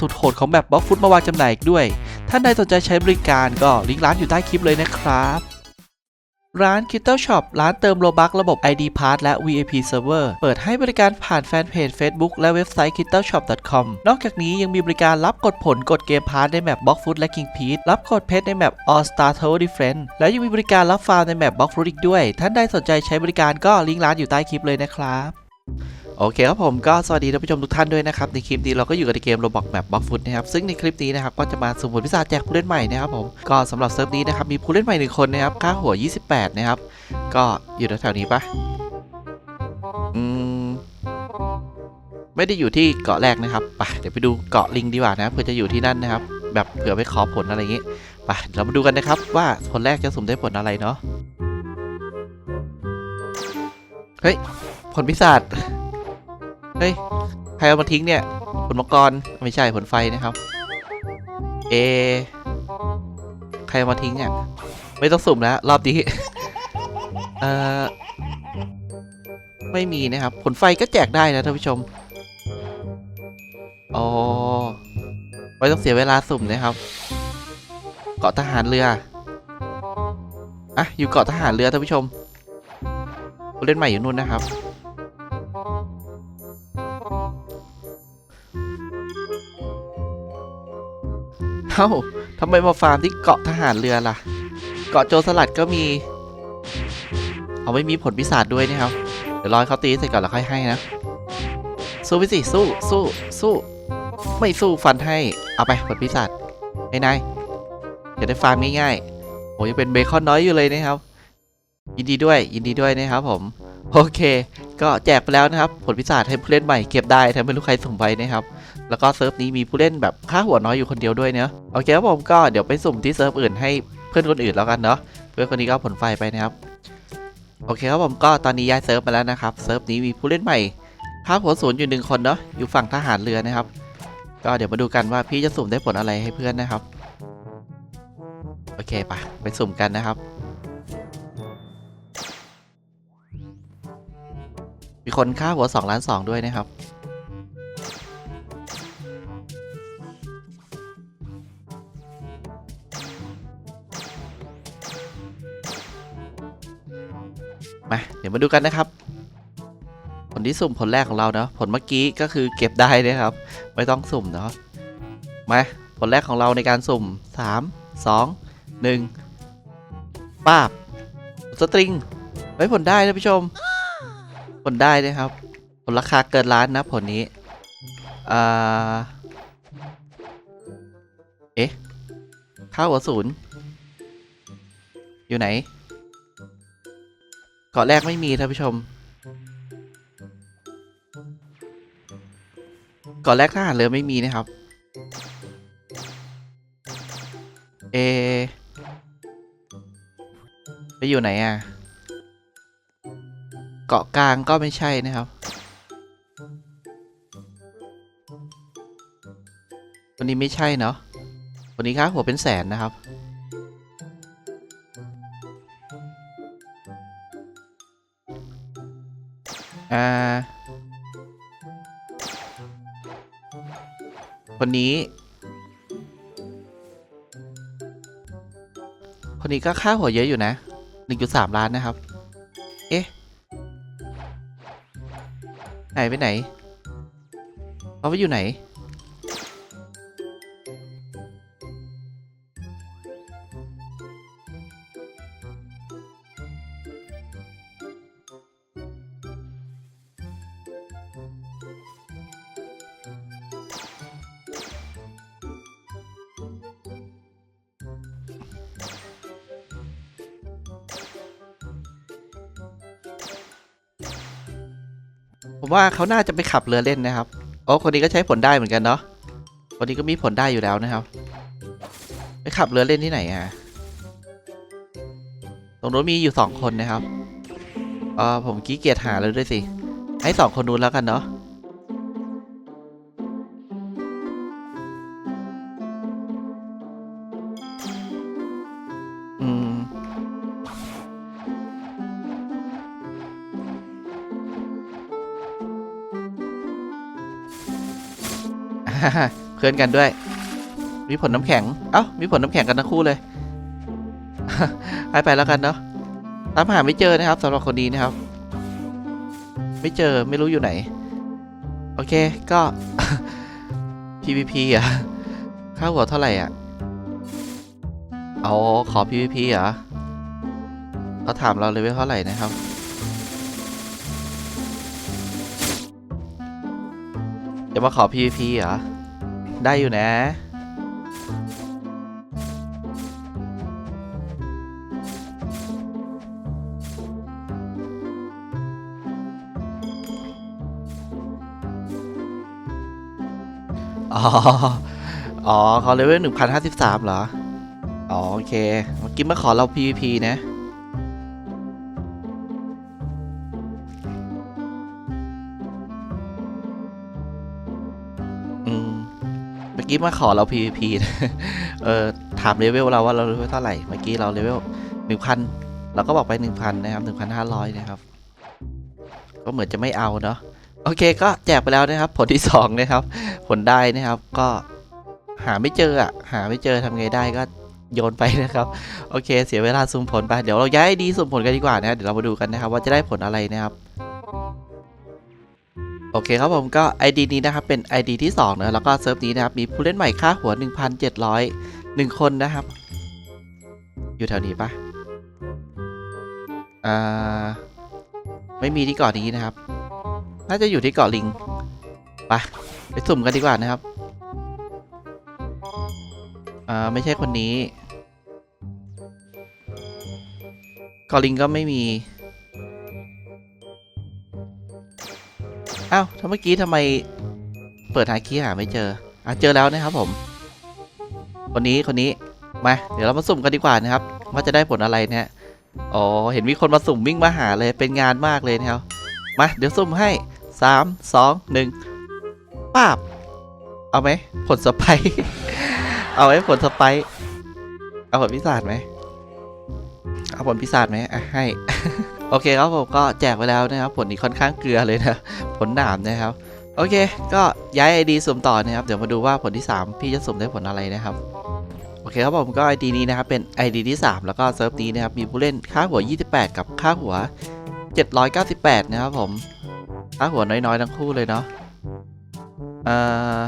สุดโหดของแบบบล็อกฟุตมาวางจำหน่ายอีกด้วย ท่านใดสนใจใช้บริการก็ลิงก์ร้านอยู่ใต้คลิปเลยนะครับร้าน k i t t l e Shop ร้านเติมโลบักระบบ ID Pass และ VIP Server เปิดให้บริการผ่านแฟนเพจ Facebook และเว็บไซต์ k i t t l e Shop com นอกจากนี้ยังมีบริการรับกดผลกดเกมพาร์ทในแมป Block Foot และ King p e t รับกดเพชรในแมป All Star Tower Defense และยังมีบริการรับฟาร์มในแมป Block Foot อีกด้วย ท่านใดสนใจใช้บริการก็ลิงก์ร้านอยู่ใต้คลิปเลยนะครับ โอเคครับผมก็สวัสดีท่านผู้ชมทุกท่านด้วยนะครับในคลิปนี้เราก็อยู่กันในเกม Roblox Map Block Foot นะครับซึ่งในคลิปนี้นะครับก็จะมาสุ่มผลพิศาจแจกผู้เล่นใหม่นะครับผมก็สำหรับเซิร์ฟนี้นะครับมีผู้เล่นใหม่หนึ่งคนนะครับค่าหัว 28 นะครับ ก็อยู่แถวๆนี้ปะอืมไม่ได้อยู่ที่เกาะแรกนะครับไปเดี๋ยวไปดูเกาะลิงดีกว่านะเพื่อจะอยู่ที่นั่นนะครับ แบบเผื่อไปขอผลอะไรอย่างงี้ไปเรามาดูกันนะครับว่าผลแรกจะสุ่มได้ผลอะไรเนาะเฮ้ยผลพิศาจ เฮ้ย ใครเอามาทิ้งเนี่ย ผลมังกร ไม่ใช่ผลไฟนะครับ เอ ใครเอามาทิ้งเนี่ย ไม่ต้องสุ่มแล้วรอบนี้ เอ่อ ไม่มีนะครับ ผลไฟก็แจกได้นะท่านผู้ชม อ๋อ ไม่ต้องเสียเวลาสุ่มนะครับ เกาะทหารเรือ อะ อยู่เกาะทหารเรือท่านผู้ชมผู้เล่นใหม่อยู่นู่นนะครับ เอ้าทำไมมาฟาร์มที่เกาะทหารเรือล่ะ เกาะโจรสลัดก็มี เอาไม่มีผลพิศาจด้วยนะครับ เดี๋ยวรอให้เขาตีเสร็จก่อนแล้วค่อยให้นะ สู้ไปสิ สู้สู้สู้ไม่สู้ฟันให้ เอาไปผลพิศาจไอ้นายจะได้ฟาร์มง่ายๆโอ้ยังเป็นเบคอนน้อยอยู่เลยนะครับ ยินดีด้วย ยินดีด้วยนะครับผม โอเค ก็แจกไปแล้วนะครับ ผลพิศาจให้ผู้เล่นใหม่เก็บได้ถ้าไม่รู้ใครส่งไปนะครับ แล้วก็เซิร์ฟนี้มีผู้เล่นแบบค่าหัวน้อยอยู่คนเดียวด้วยเนาะโอเคครับผมก็เดี๋ยวไปสุ่มที่เซิร์ฟอื่นให้เพื่อนคนอื่นแล้วกันเนาะเพื่อนคนนี้ก็ผลไฟไปนะครับโอเคครับผมก็ตอนนี้ย้ายเซิร์ฟมาแล้วนะครับเซิร์ฟนี้มีผู้เล่นใหม่ค่าหัวศูนย์อยู่หนึ่งคนเนาะอยู่ฝั่งทหารเรือนะครับ ก็เดี๋ยวมาดูกันว่าพี่จะสุ่มได้ผลอะไรให้เพื่อนนะครับโอเคปะไปสุ่มกันนะครับ มีคนค่าหัว2ล้าน2ด้วยนะครับ มาเดี๋ยวมาดูกันนะครับ ผลที่สุ่มผลแรกของเราเนาะผลเมื่อกี้ก็คือเก็บได้นะครับ ไม่ต้องสุ่มเนาะมาผลแรกของเราในการสุ่ม 3 2 1ป้าบสตริงไว้ผลได้นะผู้ชม ผลได้นะครับ ผลราคาเกินล้านนะผลนี้อ่าเอ๊ะค่าหัวศูนย์อยู่ไหน เกาะแรกไม่มีท่านผู้ชม เกาะแรกทหารเรือไม่มีนะครับ เอ ไปอยู่ไหนอะ เกาะกลางก็ไม่ใช่นะครับ ตัวนี้ไม่ใช่เนาะตัวนี้ค่าหัวเป็นแสนนะครับ อ่า คนนี้ คนนี้ก็ค่าหัวเยอะอยู่นะ 1.3 ล้านนะครับ เอ๊ะ ไหนไปไหนเขาไปอยู่ไหน ผมว่าเขาน่าจะไปขับเรือเล่นนะครับโอ้คนนี้ก็ใช้ผลได้เหมือนกันเนาะคนนี้ก็มีผลได้อยู่แล้วนะครับ ไปขับเรือเล่นที่ไหนอะตรงนู้นมีอยู่สองคนนะครับเออผมขี้เกียจหาเลยด้วยสิ ให้สองคนนู้นแล้วกันเนาะ เพื่อนกันด้วย มีผลน้ำแข็ง เอ้า มีผลน้ำแข็งกันทั้งคู่เลยให้ไปแล้วกันเนาะ ตามหาไม่เจอนะครับสำหรับคนนี้นะครับ ไม่เจอไม่รู้อยู่ไหน โอเคก็ PVP อะ ค่าหัวเท่าไหร่อะ เอาขอ PVP เหรอเขาถามเราเลยว่าเท่าไหร่นะครับจะมาขอ PVP เหรอ ได้อยู่นะ อ๋อ อ๋อเขาเลเวลหนึ่งพันห้าสิบสามเหรอ อ๋อ โอเค เมื่อกี้มาขอเรา PVP นะ กี้มาขอเรา PVP นะเออถามเลเวลเราว่าเราเลเวลเท่าไหร่ เมื่อกี้เราเลเวลหนึ่งพันเราก็บอกไปหนึ่งพันนะครับหนึ่งพันห้าร้อยนะครับ ก็เหมือนจะไม่เอาเนาะ โอเคก็แจกไปแล้วนะครับ ผลที่สองนะครับ ผลได้นะครับ ก็หาไม่เจออะหาไม่เจอทำไงได้ก็โยนไปนะครับ โอเค เสียเวลาสุ่มผลไป เดี๋ยวเราย้ายดีสุ่มผลกันดีกว่านะ เดี๋ยวเรามาดูกันนะครับ ว่าจะได้ผลอะไรนะครับ โอเคครับผมก็ ID นี้นะครับเป็น ID ที่2นะแล้วก็เซิร์ฟนี้นะครับมีผู้เล่นใหม่ค่าหัว 1,700 1 คนนะครับ อยู่แถวนี้ปะอ่าไม่มีที่เกาะนี้นะครับ น่าจะอยู่ที่เกาะลิงไปไปสุ่มกันดีกว่านะครับอ่าไม่ใช่คนนี้ เกาะลิงก็ไม่มี อ้าวถ้าเมื่อกี้ทำไมเปิดหาคีย์หาไม่เจอ อะ เจอแล้วนะครับผม คนนี้คนนี้ มา เดี๋ยวเรามาสุ่มกันดีกว่านะครับ ว่าจะได้ผลอะไรนะฮะ อ๋อ เห็นมีคนมาสุ่มวิ่งมาหาเลย เป็นงานมากเลยนะครับ มา เดี๋ยวสุ่มให้สามสองหนึ่งป้าบ เอาไหม ผลสไป เอาไหมผลสไป เอาผลพิศาจไหม เอาผลพิศาจไหมอะให้ โอเคครับผมก็แจกไปแล้วนะครับ ผลนี้ค่อนข้างเกลือเลยนะผลหนามนะครับ โอเค ก็ย้าย ID สุ่มต่อนะครับ เดี๋ยวมาดูว่าผลที่ 3 พี่จะสุ่มได้ผลอะไรนะครับโอเคครับผมก็ ID นี้นะครับเป็น ID ที่ 3 แล้วก็เซิร์ฟนี้นะครับมีผู้เล่นค่าหัว 28 กับค่าหัว 798 นะครับผมค่าหัวน้อยๆทั้งคู่เลยเนาะเออ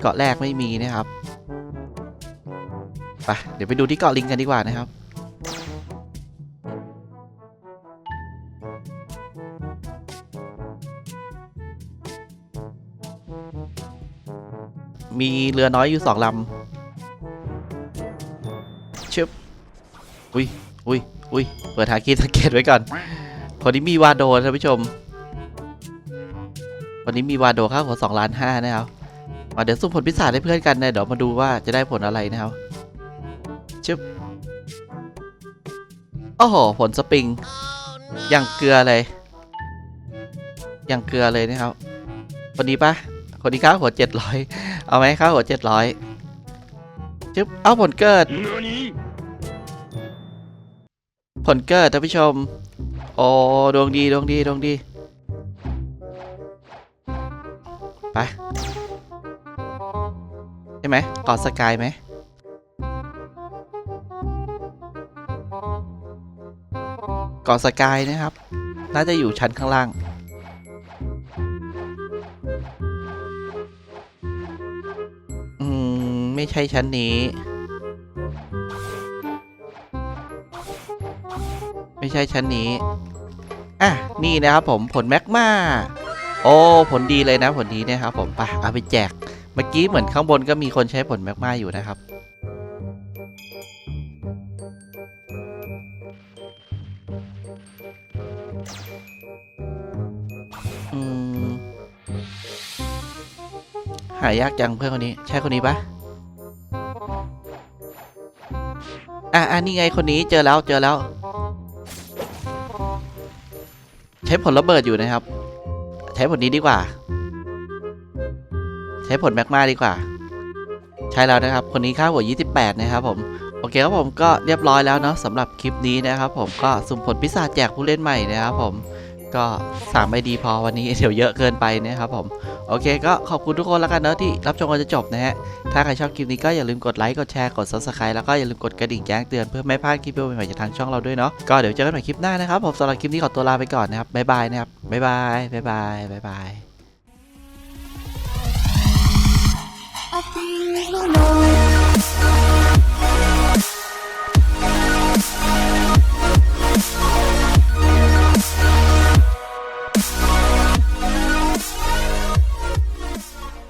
เกาะแรกไม่มีนะครับไปเดี๋ยวไปดูที่เกาะลิงกันดีกว่านะครับ มีเรือน้อยอยู่สองลำชึบอุ้ยอุ้ยอุ้ยเปิดหาคีย์สังเกตไว้ก่อนคนนี้มีวาโดท่านผู้ชมวันนี้มีวาโดค่าหัวสองล้านห้านะครับมาเดี๋ยวสุ่มผลพิศาจให้เพื่อนกันนะเดี๋ยวมาดูว่าจะได้ผลอะไรนะครับชึบโอ้โหผลสปริงอย่างเกลือเลยอย่างเกลือเลยนะครับคนนี้ปะ คนนี้ค่าหัวเจ็ดร้อยเอาไหมค่าหัวเจ็ดร้อยจึ๊บเอาผลเกิด ผลเกิดท่านผู้ชม โอ้ดวงดีดวงดีดวงดี ไปใช่ไหมกอดสกายไหมกอดสกายนะครับ น่าจะอยู่ชั้นข้างล่าง ไม่ใช่ชั้นนี้ ไม่ใช่ชั้นนี้ อะ นี่นะครับผมผลแมกมาโอ้ผลดีเลยนะผลดีเนี่ยครับผมไปเอาไปแจก เมื่อกี้เหมือนข้างบนก็มีคนใช้ผลแมกมาอยู่นะครับหายากจังเพื่อนคนนี้ ใช่คนนี้ปะ อะอะนี่ไงคนนี้เจอแล้วเจอแล้ว ใช้ผลระเบิดอยู่นะครับ ใช้ผลนี้ดีกว่า ใช้ผลแมกมาดีกว่า ใช่แล้วนะครับ คนนี้ค่าหัว 28 นะครับผมโอเคครับผมก็เรียบร้อยแล้วเนาะสำหรับคลิปนี้นะครับผมก็สุ่มผลพิศาจแจกผู้เล่นใหม่นะครับผม ก็3ไม่ดีพอวันนี้เดี๋ยวเยอะเกินไปนะครับผม โอเคก็ขอบคุณทุกคนแล้วกันเนอะที่รับชมกันจนจบนะฮะ ถ้าใครชอบคลิปนี้ก็อย่าลืมกดไลค์ กดแชร์ กด subscribe แล้วก็อย่าลืมกดกระดิ่งแจ้งเตือนเพื่อไม่พลาดคลิปใหม่ๆจากทางช่องเราด้วยเนาะ ก็เดี๋ยวเจอกันใหม่คลิปหน้านะครับผมสำหรับคลิปนี้ขอตัวลาไปก่อนนะครับ บ๊ายบายนะครับ บ๊ายบาย บ๊ายบาย บ๊ายบาย I feel alone